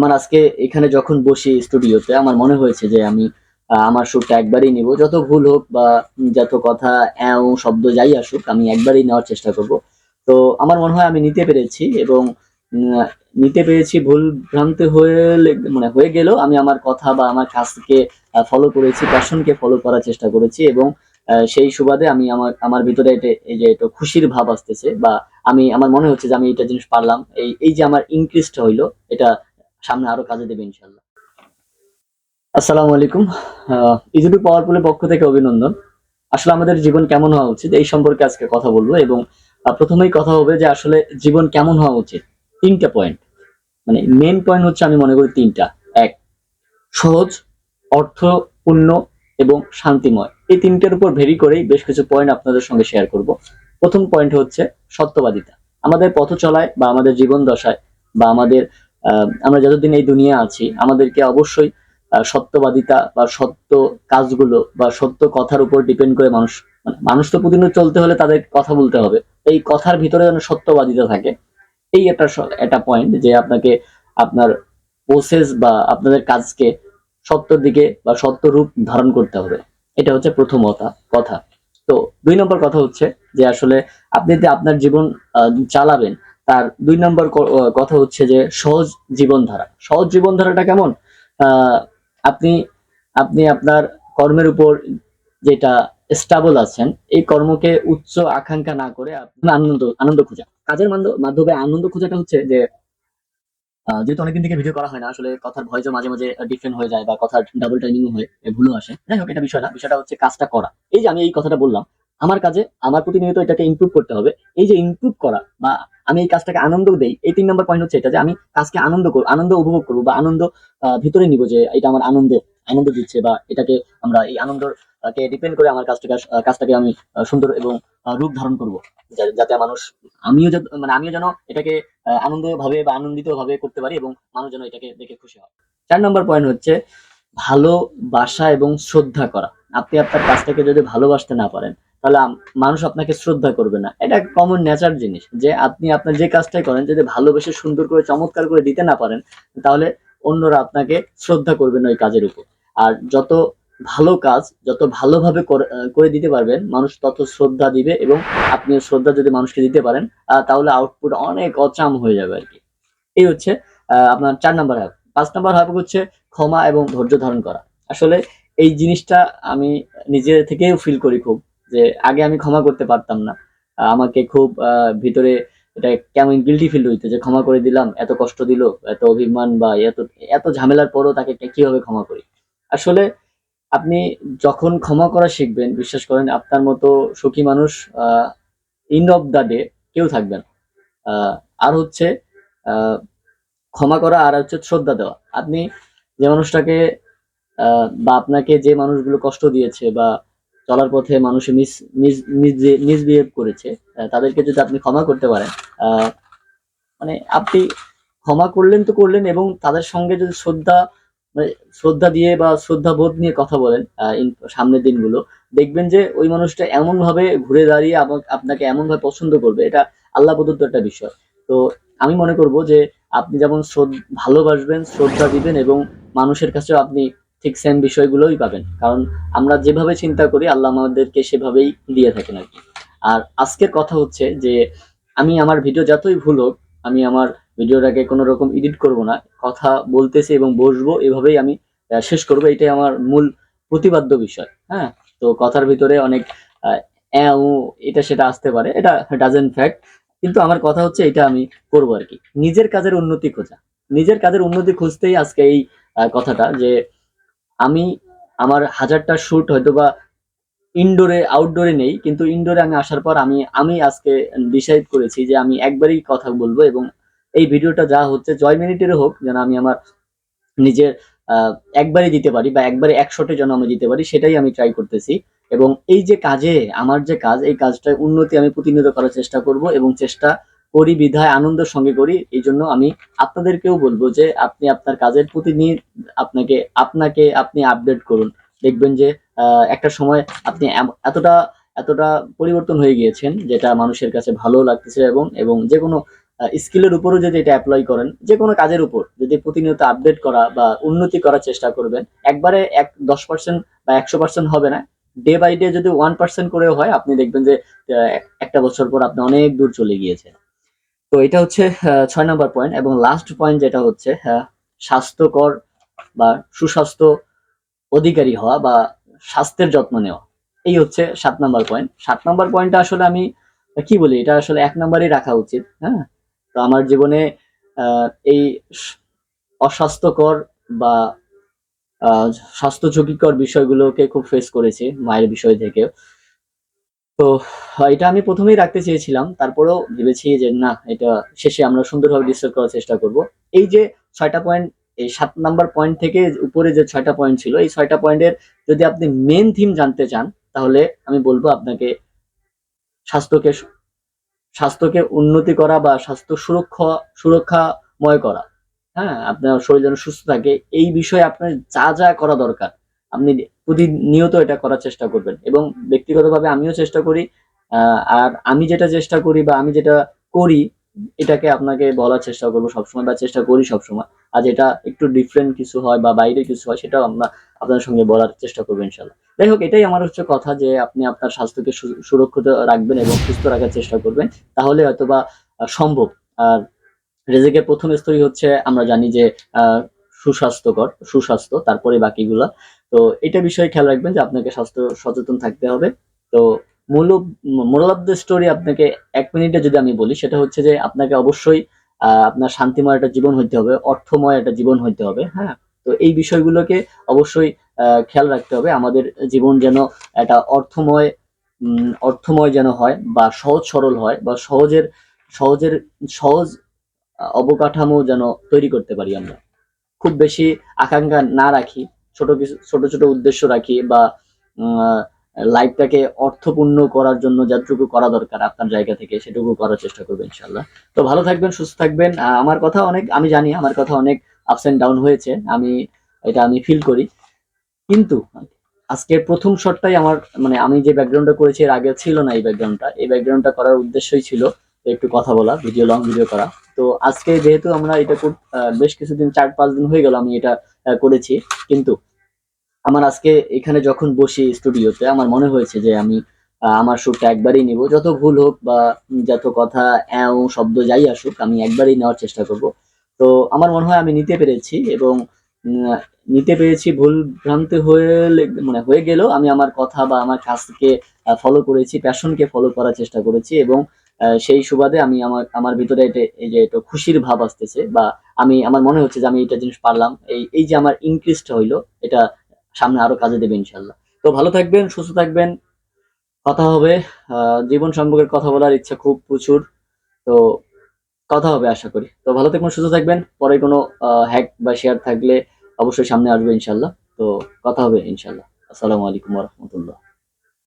আমার আজকে এখানে যখন বসি স্টুডিওতে আমার মনে হয়েছে যে আমি আমার সুরটা একবারই নিব। যত ভুল হোক বা যত কথা অ্যাও, শব্দ যাই আসুক, আমি একবারই নেওয়ার চেষ্টা করব। তো আমার মনে হয় আমি নিতে পেরেছি এবং নিতে পেরেছি ভুল ভ্রান্তি হয়ে মানে হয়ে গেলেও আমি আমার কথা বা আমার কাজকে ফলো করেছি প্যাশনকে ফলো করার চেষ্টা করেছি এবং সেই সুবাদে আমি আমার আমার ভিতরে এটা, এই যে একটু খুশির ভাব আসতেছে বা আমি, আমার মনে হচ্ছে যে আমি এটা জিনিস পারলাম। এই এই যে আমার ইনক্রিজটা হইল, এটা সামনে আরও কাজে দেবে ইনশাল্লাহ আসসালামু আলাইকুম। ইজুবি পাওয়ার পুলের পক্ষ থেকে অভিনন্দন। আসলে আমাদের জীবন কেমন হওয়া উচিত এই সম্পর্কে আজকে কথা বলব এবং প্রথমেই কথা হবে যে আসলে জীবন কেমন হওয়া উচিত। তিনটা পয়েন্ট মানে মেন পয়েন্ট হচ্ছে আমি মনে করি তিনটা। এক, সহজ, অর্থপূর্ণ এবং শান্তিময়। এই তিনটার উপর ভেরি করেই বেশ কিছু পয়েন্ট আপনাদের সঙ্গে শেয়ার করব। প্রথম পয়েন্ট হচ্ছে সত্যবাদিতা। আমাদের পথ চলায় বা আমাদের জীবন দশায় বা আমাদের আমরা যতদিন এই দুনিয়া আছি, আমাদেরকে অবশ্যই সত্যবাদিতা বা সত্য কাজগুলো বা সত্য কথার উপর ডিপেন্ড করে মানুষ মানে মানুষ তো প্রতিদিন চলতে হলে তাদের কথা বলতে হবে। এই কথার ভিতরে যেন সত্যবাদিতা থাকে। এই একটা একটা পয়েন্ট যে আপনাকে আপনার প্রসেস বা আপনাদের কাজকে সত্যর দিকে বা সত্য রূপ ধারণ করতে হবে। এটা হচ্ছে প্রথম কথা তো দুই নম্বর কথা হচ্ছে যে আসলে আপনি যে আপনার জীবন চালাবেন তার দুই নম্বর কথা হচ্ছে যে সহজ জীবনধারা। সহজ জীবনধারাটা কেমন? আপনি আপনি আপনার কর্মের উপর যেটা স্টাবল আছেন, এই কর্মকে উচ্চ আকাঙ্ক্ষা না করে আনন্দ আনন্দ খোঁজা। কাজের মাধ্য- মাধ্যমে আনন্দ খোঁজাটা হচ্ছে যে যেহেতু অনেকদিন থেকে ভিডিও করা হয় না, আসলে কথার ভয়েসও মাঝে মাঝে ডিফারেন্ট হয়ে যায় বা কথার ডাবল টাইমিং হয়ে ভুলও আসে। যাই হোক, এটা বিষয় না, বিষয়টা হচ্ছে কাজটা করা। এই যে আমি এই কথাটা বললাম আমার কাজে আমার প্রতিনিয়ত এটাকে ইমপ্রুভ করতে হবে। এই যে ইমপ্রুভ করা বা আমি এই কাজটাকে আনন্দ দেই, এই তিন নম্বর পয়েন্ট হচ্ছে এটা যে আমি কাজকে আনন্দ করব, আনন্দ উপভোগ করব বা আনন্দ ভিতরে নিব যে এটা আমার আনন্দ আনন্দ দিচ্ছে বা এটাকে আমরা এই আনন্দর কে ডিপেন্ড করে আমার কাজটাকে কাজটাকে আমি সুন্দর এবং রূপ ধারণ করব। যাতে মানুষ, আমিও মানে আমিও যেন এটাকে আনন্দ ভাবে বা আনন্দিত ভাবে করতে পারি এবং মানুষ যেন এটাকে দেখে খুশি হয়। চার নম্বর পয়েন্ট হচ্ছে ভালোবাসা এবং শ্রদ্ধা করা। আপনি আপনার কাজটাকে যদি ভালোবাসতে না পারেন, তাহলে মানুষ আপনাকে শ্রদ্ধা করবে না। এটা কমন নেচার জিনিস, যে আপনি আপনার যে কাজটাই করেন, যদি ভালোবেসে সুন্দর করে, চমৎকার করে দিতে না পারেন, তাহলে অন্যরা আপনাকে শ্রদ্ধা করবেন ওই কাজের উপর। আর যত ভালো কাজ, যত ভালোভাবে করে দিতে পারবেন, মানুষ তত শ্রদ্ধা দিবে এবং আপনি শ্রদ্ধা যদি মানুষকে দিতে পারেন তাহলে আউটপুট অনেক অচাম হয়ে যাবে আর কি। এই হচ্ছে আপনার চার নাম্বার হ্যাপ পাঁচ নাম্বার হ্যাপ হচ্ছে ক্ষমা এবং ধৈর্য ধারণ করা। আসলে এই জিনিসটা আমি নিজে থেকেও ফিল করি খুব, যে আগে আমি ক্ষমা করতে পারতাম না। আমাকে খুব ভিতরে এটা কেমন গিল্টি ফিল হইতো যে ক্ষমা করে দিলাম, এত কষ্ট দিল, এত অভিমান বা এত এত ঝামেলার পরও তাকে কীভাবে ক্ষমা করি? আসলে আপনি যখন ক্ষমা করা শিখবেন, বিশ্বাস করেন, আপনার মতো সুখী মানুষ ইন অফ দ্য ডে কেউ থাকবে না। আর হচ্ছে ক্ষমা করা আর হচ্ছে শ্রদ্ধা দেওয়া। আপনি যে মানুষটাকে বা আপনাকে যে মানুষগুলো কষ্ট দিয়েছে বা চলার পথে মানুষ মিস মিস মিসবিহেভ করেছে তাদেরকে যদি আপনি ক্ষমা করতে পারেন মানে আপনি ক্ষমা করলেন তো করলেন এবং তাদের সঙ্গে যদি শ্রদ্ধা মানে শ্রদ্ধা দিয়ে বা শ্রদ্ধা বোধ নিয়ে কথা বলেন সামনের দিনগুলো, দেখবেন যে ওই মানুষটা এমনভাবে ঘুরে দাঁড়িয়ে আপনাকে এমনভাবে পছন্দ করবে। এটা আল্লাহ প্রদত্ত একটা বিষয়। তো আমি মনে করব যে আপনি যেমন ভালোবাসবেন, শ্রদ্ধা দিবেন এবং মানুষের কাছেও আপনি ঠিক সেম বিষয়গুলোই পাবেন। কারণ আমরা যেভাবে চিন্তা করি, আল্লাহ আমাদেরকে সেভাবেই দিয়ে থাকেন আর কি। আর আজকের কথা হচ্ছে যে, আমি আমার ভিডিও যতই ভুল হোক, আমি আমার ভিডিওটাকে কোনো রকম এডিট করব না। কথা বলতেছি এবং বসবো এভাবেই আমি শেষ করব। এটাই আমার মূল প্রতিবাদ্য বিষয় হ্যাঁ? তো কথার ভিতরে অনেক এটা সেটা আসতে পারে। এটা ডাজেন্ট ফ্যাক্ট কিন্তু আমার কথা হচ্ছে এটা আমি করব আর কি। নিজের কাজের উন্নতি খোঁজা। নিজের কাজের উন্নতি খুঁজতেই আজকে এই কথাটা যে আমি আমার হাজারটা শ্যুট হয়তো বা ইনডোরে আউটডোরে নেই, কিন্তু ইনডোরে আমি আসার পর আমি আমি আজকে ডিসাইড করেছি যে আমি একবারই কথা বলব এবং এই ভিডিওটা যা হচ্ছে, জয় মিনিটের হোক, যেন আমি আমার নিজের একবারই দিতে পারি বা একবারে একশোটে যেন আমি দিতে পারি, সেটাই আমি ট্রাই করতেছি। এবং এই যে কাজে, আমার যে কাজ, এই কাজটার উন্নতি আমি প্রতিনিয়ত করার চেষ্টা করব এবং চেষ্টা করি, বিধায় আনন্দের সঙ্গে করি, এই জন্য আমি আপনাদেরকেও বলব যে আপনি আপনার কাজের প্রতিদিন আপনাকে আপনাকে আপনি আপডেট করুন। দেখবেন যে একটা সময় আপনি এতটা এতটা পরিবর্তন হয়ে গিয়েছেন যেটা মানুষের কাছে ভালো লাগতেছে এবং এবং যে কোনো স্কিলের উপরও যদি এটা অ্যাপ্লাই করেন, যে কোনো কাজের উপর যদি প্রতিনিয়ত আপডেট করা বা উন্নতি করার চেষ্টা করবেন, একবারে এক, দশ পার্সেন্ট বা একশো পার্সেন্ট হবে না। ডে বাই ডে যদি ওয়ান পার্সেন্ট করেও হয়, আপনি দেখবেন যে একটা বছর পর আপনি অনেক দূর চলে গিয়েছেন। তো এটা হচ্ছে ছয় নম্বর পয়েন্ট এবং লাস্ট পয়েন্ট যেটা হচ্ছে স্বাস্থ্যকর বা সুস্বাস্থ্য অধিকারী হওয়া বা স্বাস্থ্যের যত্ন নেওয়া। এই হচ্ছে সাত নম্বর পয়েন্ট সাত নম্বর পয়েন্টটা আসলে আমি কি বলি, এটা আসলে এক নাম্বারই রাখা উচিত হ্যাঁ? তো আমার জীবনে এই অস্বাস্থ্যকর বা স্বাস্থ্য ঝুঁকিকর বিষয়গুলোকে খুব ফেস করেছি মায়ের বিষয় থেকে তো এটা আমি প্রথমেই রাখতে চেয়েছিলাম। তারপরেও ভেবেছি যে না, এটা শেষে আমরা সুন্দরভাবে ডিসকাস করার চেষ্টা করব। এই যে ছয়টা পয়েন্ট এই সাত নাম্বার পয়েন্ট থেকে উপরে যে ছয়টা পয়েন্ট ছিল, এই ছয়টা পয়েন্টের যদি আপনি মেন থিম জানতে চান, তাহলে আমি বলব আপনাকে স্বাস্থ্যকে স্বাস্থ্যকে উন্নতি করা বা স্বাস্থ্য সুরক্ষা, সুরক্ষাময় করা। হ্যাঁ আপনার শরীর যেন সুস্থ থাকে, এই বিষয়ে আপনার যা যা করা দরকার। আপনি প্রতিনিয়ত এটা করার চেষ্টা করবেন। এবং ব্যক্তিগতভাবে আমিও চেষ্টা করি আর আমি যেটা চেষ্টা করি বা আমি যেটা করি, এটাকে আপনাকে বলার চেষ্টা করব, সবসময় বা চেষ্টা করি সবসময়। আর যেটা একটু ডিফারেন্ট কিছু হয় বা বাইরে কিছু হয়, সেটাও আমরা আপনার সঙ্গে বলার চেষ্টা করব ইনশাল্লাহ। যাই হোক, এটাই আমার হচ্ছে কথা যে আপনি আপনার স্বাস্থ্যকে সুরক্ষিত রাখবেন এবং সুস্থ রাখার চেষ্টা করবেন। তাহলে হয়তোবা সম্ভব। আর রেজেকের প্রথম স্তরই হচ্ছে, আমরা জানি যে সুস্বাস্থ্যকর, সুস্বাস্থ্য, তারপরে বাকিগুলা। তো এটা বিষয়ে খেয়াল রাখবেন যে আপনাকে স্বাস্থ্য সচেতন থাকতে হবে। তো মূল মোরাল অফ দ্য স্টোরি আপনাকে এক মিনিটে যদি আমি বলি, সেটা হচ্ছে যে আপনাকে অবশ্যই আপনার শান্তিময় একটা জীবন হইতে হবে, অর্থময় একটা জীবন হইতে হবে হ্যাঁ? তো এই বিষয়গুলোকে অবশ্যই খেয়াল রাখতে হবে। আমাদের জীবন যেন একটা অর্থময় অর্থময় যেন হয় বা সহজ সরল হয় বা সহজের সহজের, সহজ অবকাঠামো যেন তৈরি করতে পারি আমরা। খুব বেশি আকাঙ্ক্ষা না রাখি, ছোট কিছু, ছোট ছোট উদ্দেশ্য রাখি বা লাইফটাকে অর্থপূর্ণ করার জন্য যতটুকু করা দরকার আপনার জায়গা থেকে, সেটুকু করার চেষ্টা করবেন ইনশাল্লাহ তো ভালো থাকবেন, সুস্থ থাকবেন। আমার কথা অনেক, আমি জানি আমার কথা অনেক আপস এন্ড ডাউন হয়েছে, আমি এটা আমি ফিল করি। কিন্তু আজকের প্রথম শটটাই আমার মানে আমি যে ব্যাকগ্রাউন্ডটা করেছি, এর আগে ছিল না এই ব্যাকগ্রাউন্ডটা এই ব্যাকগ্রাউন্ডটা করার উদ্দেশ্যই ছিল একটু কথা বলা ভিডিও লং ভিডিও করা। তো আজকে যেহেতু আমরা এটা বেশ কিছুদিন, চার পাঁচ দিন হয়ে গেল আমি এটা করেছি। কিন্তু আমার আজকে এখানে যখন বসি স্টুডিওতে আমার মনে হয়েছে যে আমি আমার সুরটা একবারই নিব। যত ভুল হোক বা যত কথা, অ্যাও, শব্দ যাই আসুক, আমি একবারই নেওয়ার চেষ্টা করব। তো আমার মনে হয় আমি নিতে পেরেছি এবং নিতে পেরেছি ভুল ভ্রান্তি হয়ে মানে হয়ে গেলেও আমি আমার কথা বা আমার কাজকে ফলো করেছি প্যাশনকে ফলো করার চেষ্টা করেছি এবং সেই সুবাদে আমি আমার আমার ভিতরে এটা, এই যে একটু খুশির ভাব আসতেছে বা আমি, আমার মনে হচ্ছে যে আমি এটা জিনিস পারলাম। এই এই যে আমার ইনক্রিজটা হইল, এটা সামনে আরও কাজে দেবে ইনশাল্লাহ তো ভালো থাকবেন, সুস্থ থাকবেন। কথা হবে জীবন সম্পর্কে কথা বলার ইচ্ছা খুব প্রচুর। তো কথা হবে আশা করি। তো ভালো থাকবেন, সুস্থ থাকবেন। পরে কোনো হ্যাক বা শেয়ার থাকলে অবশ্যই সামনে আসবে ইনশাল্লাহ তো কথা হবে ইনশাল্লাহ আসসালামু আলাইকুম রহমতুল্লাহ।